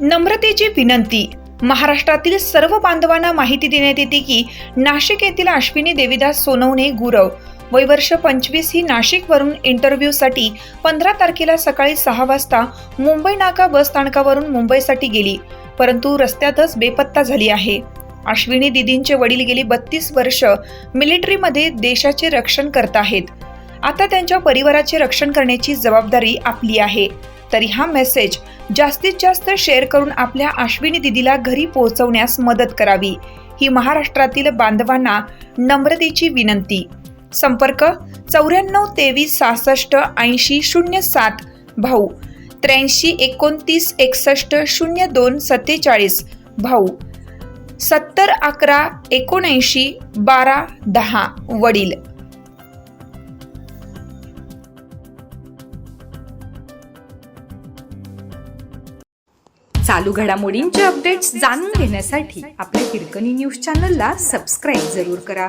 नम्रतेची विनंती. महाराष्ट्रातील सर्व बांधवांना माहिती देण्यात येते की नाशिक येथील अश्विनी देवीदास सोनवणे गुरव वय वर्ष पंचवीस ही नाशिकवरून इंटरव्ह्यूसाठी पंधरा तारखेला सकाळी सहा वाजता मुंबई नाका बस स्थानकावरून मुंबईसाठी गेली. परंतु रस्त्यातच बेपत्ता झाली आहे. अश्विनी दिदींचे वडील गेली बत्तीस वर्ष मिलिटरीमध्ये देशाचे रक्षण करत आहेत. आता त्यांच्या परिवाराचे रक्षण करण्याची जबाबदारी आपली आहे. तरी हा मेसेज जास्तीत जास्त शेअर करून आपल्या अश्विनी दिदीला घरी पोहोचवण्यास मदत करावी. ही महाराष्ट्रातील बांधवांना नम्रतेची विनंती. संपर्क चौऱ्याण्णव तेवीस सहासष्ट ऐंशी शून्य सात भाऊ. त्र्याऐंशी एकोणतीस एकसष्ट शून्य दोन सत्तेचाळीस भाऊ. सत्तर अकरा एकोणऐंशी बारा दहा वडील. चालू घडामोडींचे अपडेट्स जाणून घेण्यासाठी आपल्या हिरकणी न्यूज चॅनलला सबस्क्राईब जरूर करा.